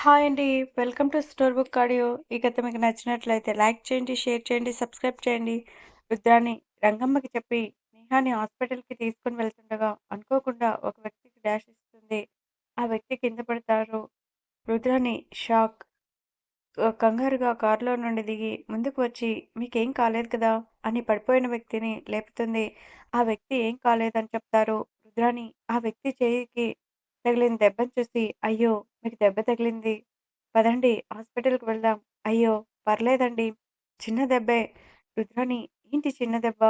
Hi అండి. Welcome to store book audio. ఈ కథ మీకు నచ్చినట్లయితే లైక్ చేయండి, షేర్ చేయండి, సబ్స్క్రైబ్ చేయండి. రుద్రాని రంగమ్మకి చెప్పి నేహాని హాస్పిటల్‌కి తీసుకుని వెళ్తుండగా అనుకోకుండా ఒక వ్యక్తికి డాష్ ఇస్తుంది. ఆ వ్యక్తి కింద పడతారు. రుద్రాని షాక్. కంగారుగా కారులో నుండి దిగి ముందుకు వచ్చి మీకేం కాలేదు కదా! అని పడిపోయిన వ్యక్తిని లేపుతుంది. ఆ వ్యక్తి ఏం కాలేదని చెప్తారు. రుద్రాని ఆ వ్యక్తి చేయికి తగిలిన దెబ్బను చూసి అయ్యో! మీకు దెబ్బ తగిలింది. పదండి హాస్పిటల్‌కి వెళ్దాం. అయ్యో! పర్లేదండి. చిన్న దెబ్బే. రుద్రాని ఏంటి చిన్న దెబ్బ?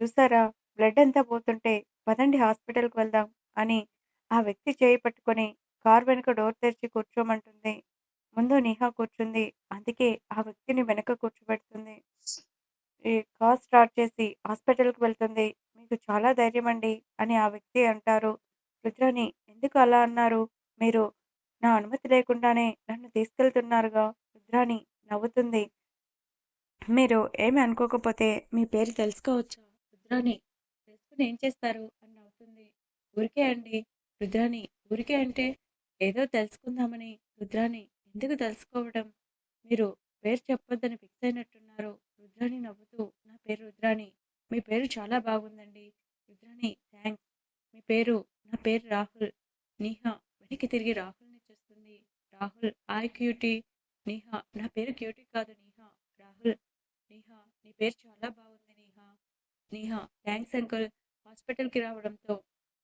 చూసారా? బ్లడ్ అంతా పోతుంటే పదండి హాస్పిటల్‌కి వెళ్దాం అని ఆ వ్యక్తి చేయి పట్టుకొని కార్ వెనుక డోర్ తెరిచి కూర్చోమంటుంది. ముందు నిహా కూర్చుంది. అందుకే ఆ వ్యక్తిని వెనక కూర్చోబెడుతుంది. ఈ కార్ స్టార్ట్ చేసి హాస్పిటల్‌కి వెళ్తుంది. మీకు చాలా ధైర్యం అండి అని ఆ వ్యక్తి అంటారు. రుద్రాని ఎందుకు అలా అన్నారు? మీరు నా అనుమతి లేకుండానే నన్ను తీసుకెళ్తున్నారుగా! రుద్రాని నవ్వుతుంది. మీరు ఏమి అనుకోకపోతే మీ పేరు తెలుసుకోవచ్చా? రుద్రాని తెలుసుకుని ఏం చేస్తారు? అని నవ్వుతుంది. ఊరికే అండి. రుద్రాని ఊరికే అంటే ఏదో తెలుసుకుందామని. రుద్రాని ఎందుకు తెలుసుకోవడం? మీరు పేరు చెప్పొద్దని ఫిక్స్ అయినట్టున్నారు. రుద్రాని నవ్వుతూ నా పేరు రుద్రాని. మీ పేరు చాలా బాగుందండి. రుద్రాని థ్యాంక్స్ మీ పేరు? నా పేరు రాహుల్. నీహా వెనక్కి తిరిగి రాహుల్‌ని చూస్తుంది. Rahul hi cutie. నీహా నా పేరు క్యూటీ కాదు నిహా. రాహుల్ నిహా నీ పేరు చాలా బాగుంది నీహా నీహా థ్యాంక్స్ అంకుల్. హాస్పిటల్‌కి రావడంతో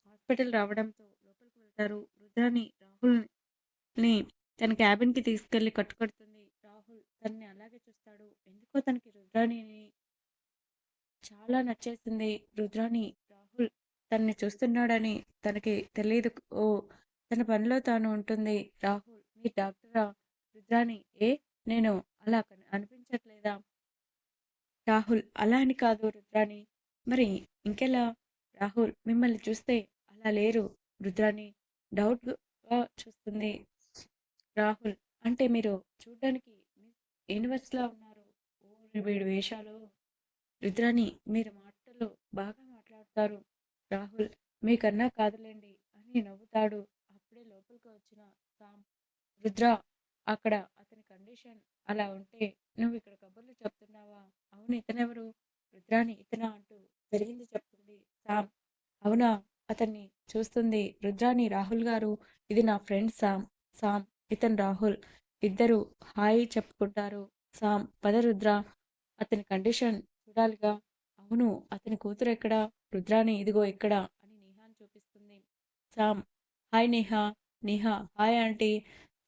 హాస్పిటల్ రావడంతో లోపలికి వెళ్తారు. రుద్రాని రాహుల్‌ని తన క్యాబిన్‌కి తీసుకెళ్ళి కట్టుకడుతుంది. రాహుల్ తనని అలాగే చూస్తాడు. ఎందుకో తనకి రుద్రాణిని చాలా నచ్చేసింది. రుద్రాణి తనని చూస్తున్నాడని తనకి తెలియదు ఓ తన పనిలో తాను ఉంటుంది. రాహుల్ మీ డాక్టరా? రుద్రాని ఏ నేను అలా అనిపించట్లేదా? రాహుల్ అలా అని కాదు రుద్రాని. మరి ఇంకెలా? రాహుల్ మిమ్మల్ని చూస్తే అలా లేరు. రుద్రాని డౌట్‌గా చూస్తుంది. రాహుల్ అంటే మీరు చూడడానికి మిస్ యూనివర్స్‌లా ఉన్నారు. వీడి వేషాలు. రుద్రాని మీరు మాటలు బాగా మాట్లాడతారు. రాహుల్ మీకన్నా కాదులేండి అని నవ్వుతాడు. అప్పుడే లోపలికి వచ్చిన సామ్ రుద్ర అక్కడ అతని కండిషన్ అలా ఉంటే నువ్వు ఇక్కడ కబుర్లు చెప్తున్నావా? అవును ఇతనెవరు? రుద్రాని ఇతనా అంటూ జరిగింది చెప్తుంది. సామ్ అవునా? అతన్ని చూస్తుంది. రుద్రాని రాహుల్ గారు ఇది నా ఫ్రెండ్ సామ్. సామ్ ఇతను రాహుల్. ఇద్దరు హాయ్ చెప్పుకుంటారు. సామ్ పద రుద్ర అతని కండిషన్ చూడాలిగా. అవును అతని కూతురు ఎక్కడా రుద్రాని ఇదిగో ఇక్కడ అని నిహాని చూపిస్తుంది. Sam hi Neha Neha hi aunty.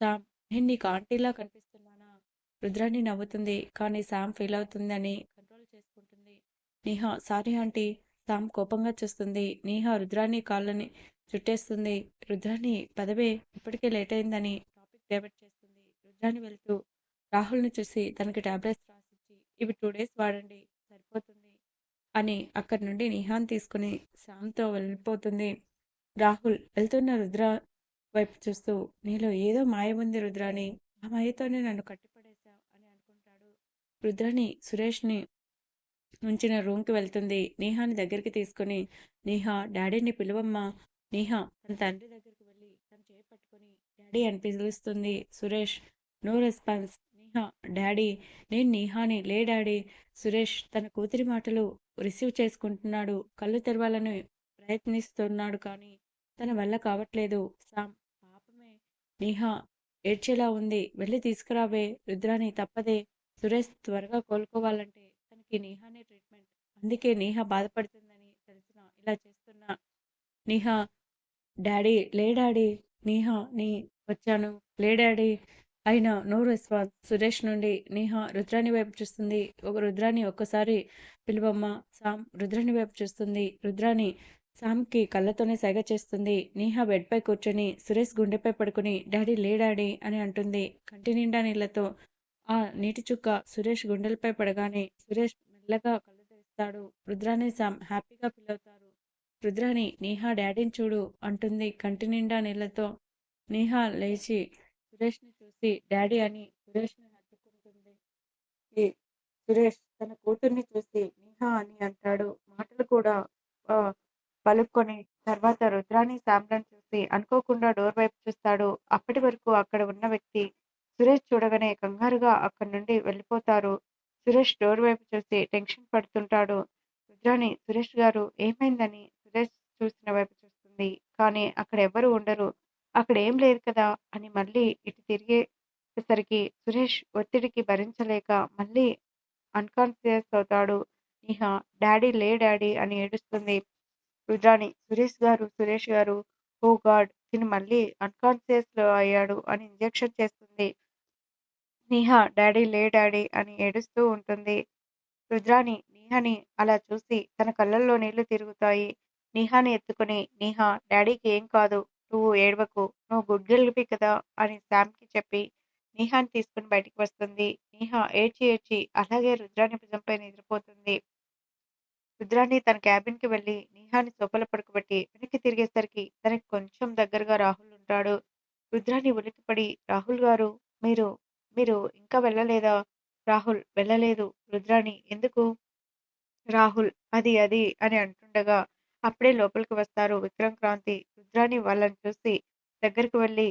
Sam నేను నీకు ఆంటీలా కనిపిస్తున్నానా? రుద్రాని నవ్వుతుంది. కానీ సామ్ ఫీల్ అవుతుందని కంట్రోల్ చేసుకుంటుంది. Neha sorry aunty. సామ్ కోపంగా చూస్తుంది. నేహా రుద్రాని కాళ్ళని చుట్టేస్తుంది. రుద్రాని పదవే ఇప్పటికే లేట్ అయిందని టాపిక్ డైవర్ట్ చేస్తుంది. రుద్రాని వెళ్తూ రాహుల్‌ని చూసి తనకి టాబ్లెట్స్ రాసిచ్చి ఇవి టూ డేస్ వాడండి అని అక్కడి నుండి నిహాన్ తీసుకుని శామ్తో వెళ్ళిపోతుంది. రాహుల్ వెళ్తున్న రుద్ర వైపు చూస్తూ నీలో ఏదో మాయ ఉంది రుద్రాని. ఆ మాయతోనే నన్ను కట్టిపడేశావు అని అనుకుంటాడు. రుద్రని సురేష్‌ని ఉంచిన రూమ్‌కి వెళ్తుంది. నేహాని దగ్గరికి తీసుకొని నేహా డాడీని పిలువమ్మా. నేహా తన తండ్రి దగ్గరికి వెళ్ళి తన చేపట్టుకుని డాడీ అని పిలుస్తుంది. Suresh no response. Neha daddy నేను నేహాని లే డాడీ. సురేష్ తన కూతురి మాటలు రిసీవ్ చేసుకుంటున్నాడు. కళ్ళు తెరవాలని ప్రయత్నిస్తున్నాడు కానీ తన వల్ల కావట్లేదు. సామ్ పాపమే నేహా ఏడ్చేలా ఉంది. వెళ్ళి తీసుకురావే. రుద్రాని తప్పదే. సురేష్ త్వరగా కోలుకోవాలంటే తనకి నిహానే ట్రీట్మెంట్. అందుకే నేహా బాధపడుతుందని తెలిసిన ఇలా చేస్తున్నా. నేహా డాడీ లే డాడీ. నిహాని వచ్చాను. లే డాడీ. అయినా నో రెస్పాన్స్. సురేష్ నుండి నేహ రుద్రాని వైపు చూస్తుంది. ఒక రుద్రాణి ఒక్కసారి పిలువమ్మ సామ్ రుద్రాని వైపు చూస్తుంది. రుద్రాణి సామ్‌కి కళ్ళతోనే సైగ చేస్తుంది. నేహ బెడ్‌పై కూర్చొని సురేష్ గుండెపై పడుకుని డాడీ లే డాడీ అని అంటుంది. కంటి నిండా నీళ్ళతో ఆ నీటి చుక్క సురేష్ గుండెలపై పడగానే సురేష్ మెల్లగా కళ్ళు తెరుస్తాడు. రుద్రాణి సామ్ హ్యాపీగా ఫీల్ అవుతారు. రుద్రాణి నేహా డాడీని చూడు అంటుంది కంటి నిండా నీళ్ళతో. నిహా లేచి సురేష్‌ని చూసి డాడీ అని సురేష్‌ని హత్తుకుంటుంది. సురేష్ తన కూతుర్ని చూసి నిహా అని అంటాడు. మాటలు కూడా పలుక్కొని తర్వాత రుద్రాని శామ్‌లను చూసి అనుకోకుండా డోర్ వైపు చూస్తాడు. అప్పటి వరకు అక్కడ ఉన్న వ్యక్తి సురేష్ చూడగానే కంగారుగా అక్కడి నుండి వెళ్ళిపోతారు. సురేష్ డోర్ వైపు చూసి టెన్షన్ పడుతుంటాడు. రుద్రాని సురేష్ గారు ఏమైందని సురేష్ చూసిన వైపు చూస్తుంది. కానీ అక్కడ ఎవరు ఉండరు. అక్కడ ఏం లేదు కదా అని మళ్ళీ ఇటు తిరిగేసరికి సురేష్ ఒత్తిడికి భరించలేక మళ్ళీ అన్‌కాన్షియస్ అవుతాడు. నిహ డాడీ లే డాడీ అని ఏడుస్తుంది. రుద్రాణి సురేష్ గారు సురేష్ గారు ఓ గాడ్ తిని మళ్ళీ అన్‌కాన్షియస్‌లో అయ్యాడు అని ఇంజెక్షన్ చేస్తుంది. నిహ డాడీ లే డాడీ అని ఏడుస్తూ ఉంటుంది. రుద్రాణి నీహాని అలా చూసి తన కళ్ళల్లో నీళ్ళు తిరుగుతాయి. నీహాని ఎత్తుకుని నీహ డాడీకి ఏం కాదు. నువ్వు ఏడవకు. నువ్వు గుడ్ గర్ల్‌వి కదా అని శామ్‌కి చెప్పి నీహాని తీసుకుని బయటికి వస్తుంది. నీహా ఏడ్చి ఏడ్చి అలాగే రుద్రాని భుజంపై నిద్రపోతుంది. రుద్రాన్ని తన క్యాబిన్‌కి వెళ్ళి నీహాని సోపల పడుకోబెట్టి వెనక్కి తిరిగేసరికి తనకి కొంచెం దగ్గరగా రాహుల్ ఉంటాడు. రుద్రాని ఉలిక్కిపడి రాహుల్ గారు మీరు మీరు ఇంకా వెళ్ళలేదా? రాహుల్ వెళ్ళలేదు. రుద్రాణి ఎందుకు? రాహుల్ అది అది అని అంటుండగా అప్పుడే లోపలికి వస్తారు విక్రమ్ క్రాంతి. రుద్రాని వాళ్ళని చూసి దగ్గరికి వెళ్ళి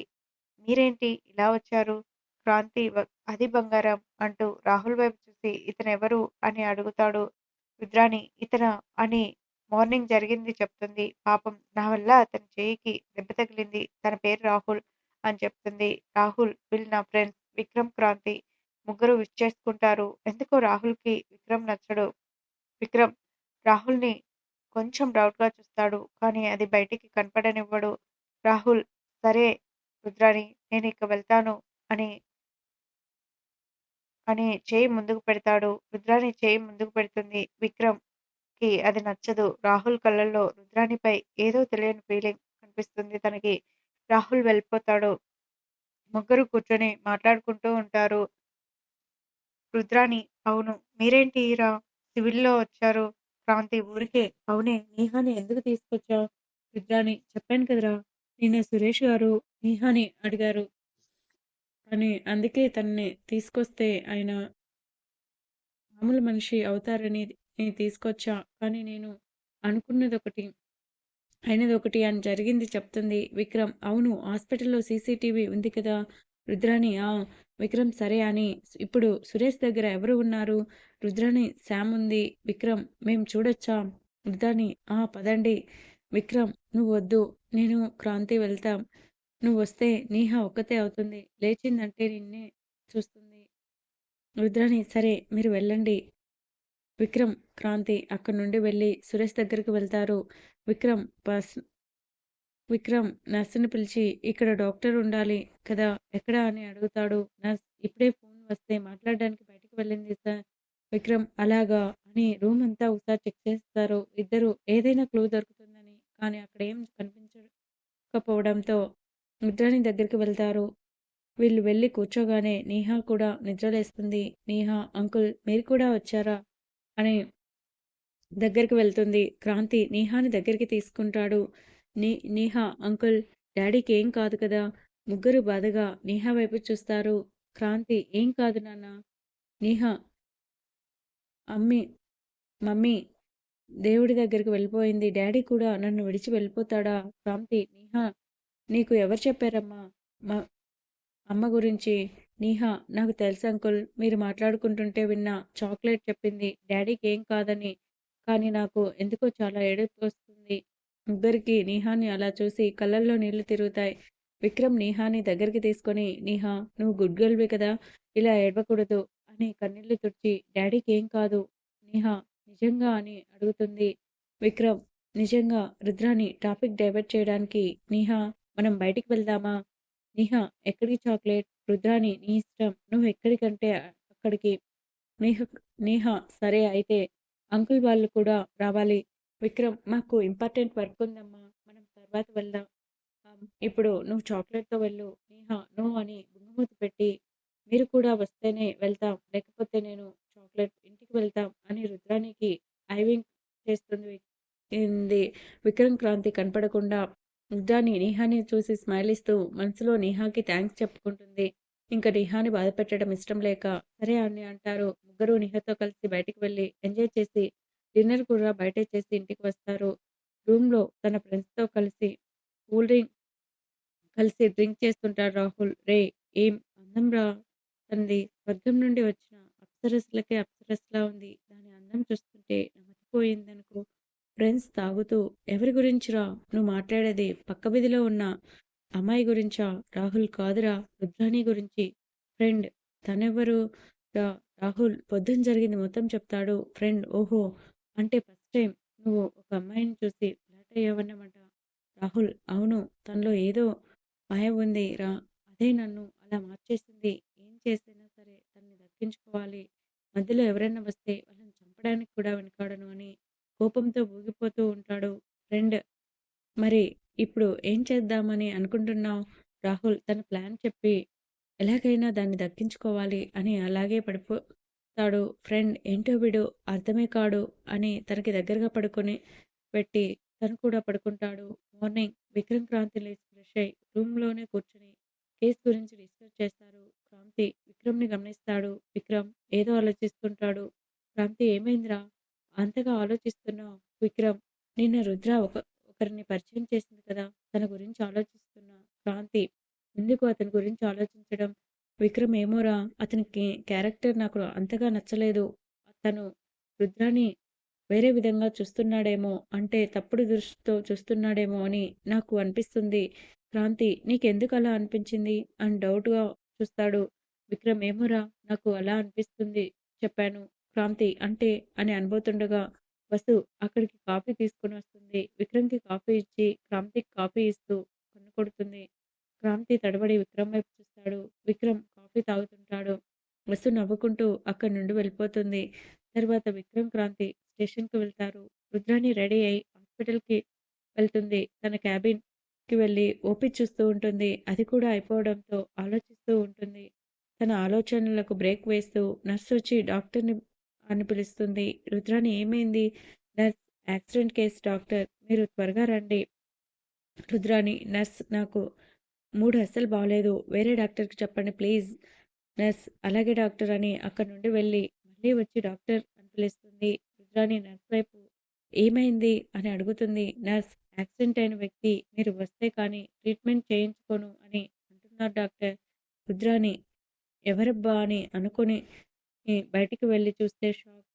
మీరేంటి ఇలా వచ్చారు? క్రాంతి అది బంగారం అంటూ రాహుల్ వైపు చూసి ఇతనెవరు అని అడుగుతాడు. రుద్రాని ఇతన అని మార్నింగ్ జరిగింది చెప్తుంది. పాపం నా వల్ల అతని చెయ్యికి దెబ్బ తగిలింది. తన పేరు రాహుల్ అని చెప్తుంది. రాహుల్ వీళ్ళు నా ఫ్రెండ్స్ విక్రమ్, క్రాంతి. ముగ్గురు విష్ చేసుకుంటారు. ఎందుకో రాహుల్‌కి విక్రమ్ నచ్చడు. విక్రమ్ రాహుల్‌ని కొంచెం డౌట్‌గా చూస్తాడు. కానీ అది బయటికి కనపడనివ్వడు. రాహుల్ సరే రుద్రాని ఇక వెళ్తాను అని అని చేయి ముందుకు పెడతాడు. రుద్రాని చేయి ముందుకు పెడుతుంది. విక్రమ్‌కి అది నచ్చదు. రాహుల్ కళ్ళల్లో రుద్రానిపై ఏదో తెలియని ఫీలింగ్ కనిపిస్తుంది తనకి. రాహుల్ వెళ్ళిపోతాడు. ముగ్గురు కూర్చొని మాట్లాడుకుంటూ ఉంటారు. రుద్రాని అవును. మీరేంటి ఇలా సివిల్‌లో వచ్చారు? క్రాంతి ఊరికే అవునే నీహాని ఎందుకు తీసుకొచ్చావు? రుద్రాని చెప్పాను కదరా! నిన్న సురేష్ గారు నీహాని అడిగారు. అని అందుకే తనని తీసుకొస్తే ఆయన మామూలు మనిషి అవుతారని తీసుకొచ్చా. కానీ నేను అనుకున్నది ఒకటి అయినది ఒకటి అని జరిగింది చెప్తుంది. విక్రమ్ అవును హాస్పిటల్‌లో సీసీటీవీ ఉంది కదా! రుద్రాని ఆ! విక్రమ్ సరే అని ఇప్పుడు సురేష్ దగ్గర ఎవరు ఉన్నారు? రుద్రాని శామ్ ఉంది. విక్రమ్ మేము చూడొచ్చా? రుద్రాని ఆ! పదండి. విక్రమ్ నువ్వు వద్దు నేను, క్రాంతి వెళ్తాం. నువ్వు వస్తే నీహ ఒక్కతే అవుతుంది. లేచిందంటే నిన్నే చూస్తుంది. రుద్రాని సరే మీరు వెళ్ళండి. విక్రమ్, క్రాంతి అక్కడి నుండి వెళ్ళి సురేష్ దగ్గరికి వెళ్తారు. విక్రమ్ బస్ విక్రమ్ నర్సుని పిలిచి ఇక్కడ డాక్టర్ ఉండాలి కదా! ఎక్కడ అని అడుగుతాడు. నర్స్ ఇప్పుడే ఫోన్ వస్తే మాట్లాడడానికి బయటకు వెళ్ళింది సార్. విక్రమ్ అలాగా అని రూమ్ అంతా ఒకసారి చెక్ చేస్తారు. ఇద్దరు ఏదైనా క్లూ దొరుకుతుందని. కానీ అక్కడేం కనిపించకపోవడంతో నిద్రాని దగ్గరికి వెళ్తారు. వీళ్ళు వెళ్ళి కూర్చోగానే నీహా కూడా నిద్రలేస్తుంది. నీహా అంకుల్ మీరు కూడా వచ్చారా? అని దగ్గరికి వెళ్తుంది. క్రాంతి నీహాని దగ్గరికి తీసుకుంటాడు. నీ నీహా అంకుల్ డాడీకి ఏం కాదు కదా! ముగ్గురు బాధగా నీహా వైపు చూస్తారు. క్రాంతి ఏం కాదు నాన్న. నీహా అమ్మి మమ్మీ దేవుడి దగ్గరికి వెళ్ళిపోయింది. డాడీ కూడా నన్ను విడిచి వెళ్ళిపోతాడా? క్రాంతి నీహా నీకు ఎవరు చెప్పారమ్మా? మా అమ్మ గురించి? నీహా నాకు తెలుసు అంకుల్. మీరు మాట్లాడుకుంటుంటే విన్నా. చాక్లెట్ చెప్పింది డాడీకి ఏం కాదని. కానీ నాకు ఎందుకో చాలా ఏడుపు ముగ్గురికి నీహాని అలా చూసి కళ్ళల్లో నీళ్ళు తిరుగుతాయి. విక్రమ్ నీహాని దగ్గరికి తీసుకొని నీహా నువ్వు గుడ్ గర్ల్‌వి కదా! ఇలా ఏడవకూడదు అని కన్నీళ్ళు తుడిచి డాడీకి ఏం కాదు. నీహా నిజంగా అని అడుగుతుంది. విక్రమ్ నిజంగా రుద్రాని టాపిక్ డైవర్ట్ చేయడానికి నీహా మనం బయటికి వెళ్దామా? నీహా ఎక్కడికి చాక్లెట్? రుద్రాని నీ ఇష్టం. నువ్వు ఎక్కడికంటే అక్కడికి. నీహ నీహా సరే అయితే అంకుల్ వాళ్ళు కూడా రావాలి. విక్రమ్ మాకు ఇంపార్టెంట్ వర్క్ ఉందమ్మా. మనం తర్వాత వెళ్దాం. ఇప్పుడు నువ్వు చాక్లెట్‌తో వెళ్ళు. నేహా నో అని బుంగమూతి పెట్టి మీరు కూడా వస్తేనే వెళ్తాం. లేకపోతే నేను చాక్లెట్ ఇంటికి వెళ్తాం అని రుద్రానికి ఐవింగ్ చేస్తుంది. విక్రమ్, క్రాంతి కనపడకుండా రుద్రాని నీహాని చూసి స్మైల్ ఇస్తూ మనసులో నీహాకి థ్యాంక్స్ చెప్పుకుంటుంది. ఇంకా నిహాని బాధ బాధపెట్టడం ఇష్టం లేక సరే అని అంటారు. ముగ్గురు నీహాతో కలిసి బయటికి వెళ్ళి ఎంజాయ్ చేసి డిన్నర్ కూడా బయటే చేసి ఇంటికి వస్తారు. రూమ్‌లో తన ఫ్రెండ్స్‌తో కలిసి కూల్ డ్రింక్ కలిసి డ్రింక్ చేస్తుంటాడు రాహుల్. రేయ్! ఏం అందంరా తనది స్వర్గం నుండి వచ్చిన అప్సరసలకే అప్సరసలా ఉంది. దాని అందం చూస్తుంటే నా ఫ్రెండ్స్ తాగుతూ ఎవరి గురించిరా నువ్వు మాట్లాడేది? పక్క విధిలో ఉన్న అమ్మాయి గురించా? రాహుల్ కాదురా రుద్రాణి గురించి. ఫ్రెండ్ తనెవరు రా రాహుల్ పొద్దున జరిగింది మొత్తం చెప్తాడు. ఫ్రెండ్ ఓహో! అంటే ఫస్ట్ టైం నువ్వు ఒక అమ్మాయిని చూసి ఫ్లాట్ అయ్యావన్నమాట. రాహుల్ అవును. తనలో ఏదో మాయ ఉంది రా. అదే నన్ను అలా మార్చేసింది. ఏం చేసినా సరే తనని దక్కించుకోవాలి. మధ్యలో ఎవరైనా వస్తే వాళ్ళని చంపడానికి కూడా వెనకాడను అని కోపంతో ఊగిపోతూ ఉంటాడు. ఫ్రెండ్ మరి ఇప్పుడు ఏం చేద్దామని అనుకుంటున్నావు? రాహుల్ తన ప్లాన్ చెప్పి ఎలాగైనా దాన్ని దక్కించుకోవాలి అని అలాగే పడిపో తాడు ఫ్రెండ్ ఏంటో వీడు అర్థమే కాడు అని తనకి దగ్గరగా పడుకొని పెట్టి తను కూడా పడుకుంటాడు. మార్నింగ్ విక్రమ్, క్రాంతి లేచి ఫ్రెష్ అయి రూమ్‌లోనే కూర్చొని కేసు గురించి డిస్కస్ చేస్తారు. క్రాంతి విక్రమ్‌ని గమనిస్తాడు. విక్రమ్ ఏదో ఆలోచిస్తుంటాడు. క్రాంతి ఏమైందిరా? అంతగా ఆలోచిస్తున్నావు? విక్రమ్ నిన్న రుద్ర ఒక ఒకరిని పరిచయం చేసింది కదా! తన గురించి ఆలోచిస్తున్నా. క్రాంతి ఎందుకు అతని గురించి ఆలోచించడం? విక్రమ్ ఏమోరా అతనికి క్యారెక్టర్ నాకు అంతగా నచ్చలేదు. తను రుద్రాని వేరే విధంగా చూస్తున్నాడేమో అంటే తప్పుడు దృష్టితో చూస్తున్నాడేమో అని నాకు అనిపిస్తుంది. క్రాంతి నీకెందుకు అలా అనిపించింది? అని డౌట్‌గా చూస్తాడు. విక్రమ్ ఏమోరా నాకు అలా అనిపిస్తుంది చెప్పాను. క్రాంతి అంటే అని అనబోతుండగా వసు అక్కడికి కాఫీ తీసుకొని వస్తుంది. విక్రమ్‌కి కాఫీ ఇచ్చి క్రాంతికి కాఫీ ఇస్తూ కన్ను కొడుతుంది. క్రాంతి తడబడి విక్రమ్ వైపు చూస్తాడు. విక్రమ్ కాఫీ తాగుతుంటాడు. వసు నవ్వుకుంటూ అక్కడి నుండి వెళ్ళిపోతుంది. తర్వాత విక్రమ్, క్రాంతి స్టేషన్‌కి వెళ్తారు. రుద్రాణి రెడీ అయి హాస్పిటల్‌కి వెళ్తుంది. తన క్యాబిన్‌కి వెళ్ళి ఓపి చూస్తూ ఉంటుంది. అది కూడా అయిపోవడంతో ఆలోచిస్తూ ఉంటుంది. తన ఆలోచనలకు బ్రేక్ వేస్తూ నర్స్ వచ్చి డాక్టర్‌ని అని పిలుస్తుంది. రుద్రాణి ఏమైంది? Nurse accident case doctor. మీరు త్వరగా రండి. రుద్రాణి నర్స్ నాకు మూడు అస్సలు బాగలేదు వేరే డాక్టర్‌కి చెప్పండి ప్లీజ్. నర్స్ అలాగే డాక్టర్ అని అక్కడి నుండి వెళ్ళి మళ్ళీ వచ్చి డాక్టర్ అని పిలుస్తుంది. రుద్రాని నర్స్ వైపు ఏమైంది? అని అడుగుతుంది. నర్స్ యాక్సిడెంట్ అయిన వ్యక్తి మీరు వస్తే కానీ ట్రీట్మెంట్ చేయించుకోను అని అంటున్నారు డాక్టర్. రుద్రాని ఎవరబ్బా అని అనుకుని బయటికి వెళ్ళి చూస్తే షాక్.